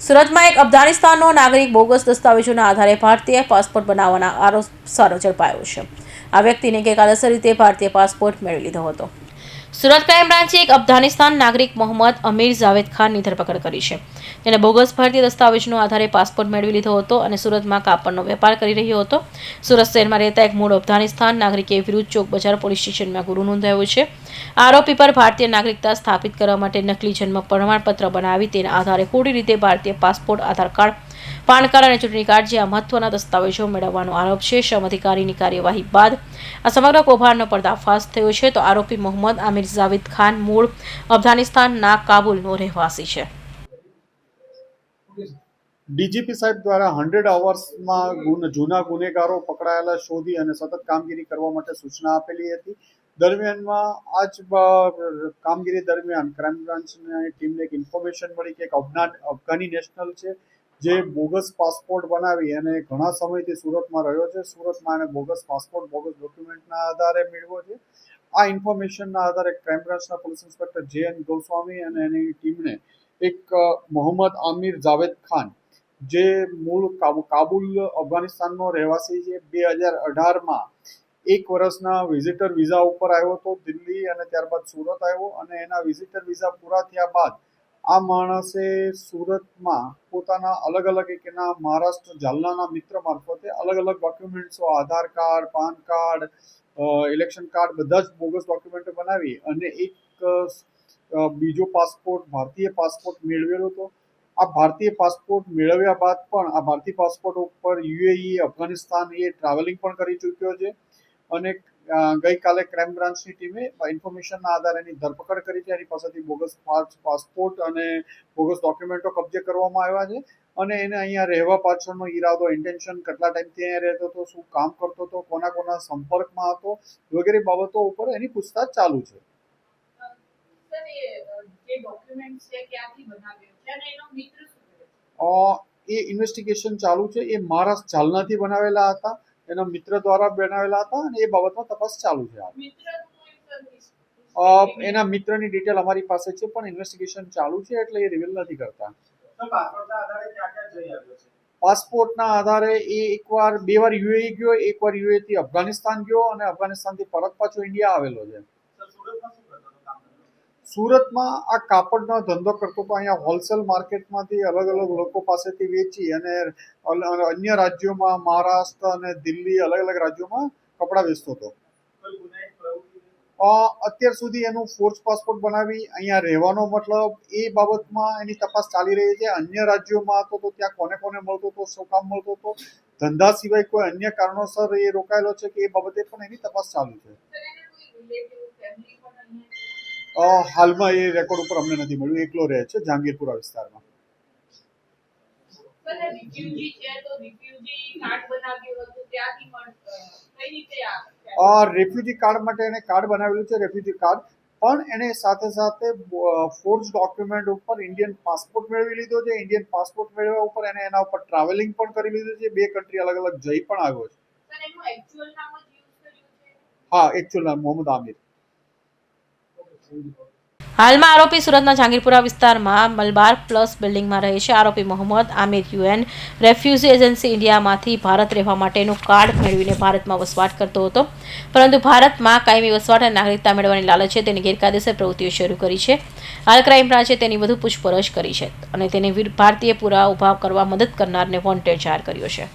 સુરતમાં એક અફઘાનિસ્તાનનો નાગરિક બોગસ દસ્તાવેજોના આધારે ભારતીય પાસપોર્ટ બનાવવાના આરોપ સારો ઝડપાયો છે. આ વ્યક્તિને ગેરકાયદેસર રીતે ભારતીય પાસપોર્ટ મેળવી લીધો હતો. સુરત ક્રાઇમ બ્રાન્ચે એક અફઘાનિસ્તાન નાગરિક મોહમ્મદ અમીર જાવેદ ખાનની ધરપકડ કરી છે. તેણે બોગસ ભારતીય દસ્તાવેજનો આધારે પાસપોર્ટ મેળવી લીધો હતો અને સુરતમાં કાપડનો વેપાર કરી રહ્યો હતો. સુરત શહેરમાં રહેતા એક મૂળ અફઘાનિસ્તાન નાગરિકે વિરુદ્ધ ચોક બજાર પોલીસ સ્ટેશનમાં ગુરુ નોંધાયો છે. આરોપી પર ભારતીય નાગરિકતા સ્થાપિત કરવા માટે નકલી જન્મ પ્રમાણપત્ર બનાવી તેના આધારે ખોટી રીતે ભારતીય પાસપોર્ટ, આધાર કાર્ડ પાન અને ચૂંટણી કાર્ડ જેવા મહત્વના દસ્તાવેજો મેળવવાનો આરોપ છે. શ્રમ અધિકારીની કાર્યવાહી બાદ આ સમગ્ર કૌભાંડનો પર્દાફાશ થયો છે તો આરોપી મોહમ્મદ આમિર જાવેદ ખાન મૂળ અફઘાનિસ્તાનના કાબુલનો રહેવાસી છે. ડીજીપી સાહેબ દ્વારા હંડ્રેડ અવર્સમાં જૂના ગુનેગારો પકડાયેલા શોધી અને સતત કામગીરી કરવા માટે સૂચના આપેલી હતી. દરમિયાનમાં આજ કામગીરી દરમિયાન ક્રાઇમ બ્રાન્ચની ટીમને એક ઇન્ફોર્મેશન મળી કે એક અફઘાની નેશનલ છે. જે બોગસ પાસપોર્ટ બનાવી અને ઘણા સમયથી સુરતમાં રહ્યો છે. સુરતમાં એને બોગસ પાસપોર્ટ, બોગસ ડોક્યુમેન્ટના આધારે મેળવ્યો છે. આ ઇન્ફોર્મેશનના આધારે ક્રાઇમ બ્રાન્ચના police inspector J N Goswami અને એની ટીમને એક મોહમ્મદ આમિર જાવેદ ખાન, જે મૂળ કાબુ, કાબુલ, અફઘાનિસ્તાનનો રહેવાસી છે, બે હજાર અઢારમાં એક વર્ષના વિઝિટર વિઝા ઉપર આવ્યો હતો દિલ્હી અને ત્યારબાદ સુરત આવ્યો અને એના વિઝિટર વિઝા પૂરા થયા બાદ આ માણસે સુરતમાં પોતાના અલગ અલગ એક એના મહારાષ્ટ્ર જાલનાના મિત્ર મારફતે અલગ અલગ ડોક્યુમેન્ટ્સો Aadhaar card, PAN card election card બધા જ બોગસ ડોક્યુમેન્ટો બનાવી અને એક બીજો પાસપોર્ટ ભારતીય પાસપોર્ટ મેળવેલો હતો. આ ભારતીય પાસપોર્ટ મેળવ્યા બાદ પણ આ ભારતીય પાસપોર્ટ ઉપર યુએઈ અફઘાનિસ્તાન એ ટ્રાવેલિંગ પણ કરી ચૂક્યો છે. અને ગઈકાલે ક્રાઇમ બ્રાન્ચની ટીમે ઇન્ફોર્મેશનના આધારે એની ધરપકડ કરી છે. એની પાસેથી બોગસ પાસ- પાસપોર્ટ અને બોગસ ડોક્યુમેન્ટો કબજે કરવામાં આવ્યા છે અને એને અહીંયા રહેવા પાછળનો ઈરાદો ઇન્ટેન્શન કેટલા ટાઈમથી અહીંયા રહેતો હતો શું કામ કરતો હતો કોના કોના સંપર્કમાં હતો વગેરે બાબતો ઉપર એની પૂછતાછ ચાલુ છે. એ ઇન્વેસ્ટિગેશન ચાલુ છે. એ મહારાષ્ટ્ર જાલનાથી બનાવેલા હતા. એના મિત્ર દ્વારા બનાવેલા હતા અને એ બાબતમાં તપાસ ચાલુ છે એના મિત્રની ડિટેલ અમારી પાસે છે પણ ઇન્વેસ્ટિગેશન ચાલુ છે એટલે એ રિવીલ નથી કરતા. પાસપોર્ટના આધારે એ એકવાર બે વાર યુએ ગયો એકવાર યુએ થી અફઘાનિસ્તાન ગયો અને અફઘાનિસ્તાનથી પરત પાછો ઇન્ડિયા આવેલો છે. સુરતમાં આ કાપડનો ધંધો કરતો તો અહીંયા હોલસેલ માર્કેટમાંથી અલગ અલગ લોકો પાસેથી વેચી અને અન્ય રાજ્યોમાં મહારાષ્ટ્ર અને દિલ્હી અલગ અલગ રાજ્યોમાં કપડાં વેચતો હતો. અત્યાર સુધી એનું ફોર્સ પાસપોર્ટ બનાવી અહીંયા રહેવાનો મતલબ એ બાબતમાં એની તપાસ ચાલી રહી છે. અન્ય રાજ્યોમાં હતો તો ત્યાં કોને કોને મળતો હતો, શું કામ મળતો હતો? ધંધા સિવાય કોઈ અન્ય કારણોસર એ રોકાયેલો છે કે એ બાબતે પણ એની તપાસ ચાલુ છે. હાલમાં એ રેકોર્ડ ઉપર અમને નથી મળ્યું. એકલો રહે છે જહાંગીરપુરા વિસ્તારમાં. રિફ્યુજી કાર્ડ માટે એને કાર્ડ બનાવેલું છે રેફ્યુજી કાર્ડ. પણ એને સાથે સાથે ફોર્સ ડોક્યુમેન્ટ ઉપર ઇન્ડિયન પાસપોર્ટ મેળવી લીધો છે. ઇન્ડિયન પાસપોર્ટ મેળવ્યા ઉપર એને એના ઉપર ટ્રાવેલિંગ પણ કરી લીધું છે. બે કન્ટ્રી અલગ અલગ જઈ પણ આવ્યો છે. હા એકચ્યુઅલ નામ મોહમ્મદ આમિર. હાલમાં આરોપી સુરતના જહાંગીરપુરા વિસ્તારમાં મલબાર પ્લસ બિલ્ડિંગમાં રહે છે. આરોપી Mohammad Aamir UN refugee agency ઇન્ડિયામાંથી Bharat રહેવા માટેનું કાર્ડ મેળવીને ભારતમાં વસવાટ કરતો હતો. પરંતુ ભારતમાં કાયમી વસવાટ અને નાગરિકતા મેળવવાની લાલચે તેની ગેરકાયદેસર પ્રવૃત્તિઓ શરૂ કરી છે. હાલ ક્રાઇમ બ્રાંચે તેની વધુ પૂછપરછ કરી છે અને તેને ભારતીય પુરા ઊભા કરવા મદદ કરનારને વોન્ટેડ જાહેર કર્યો છે.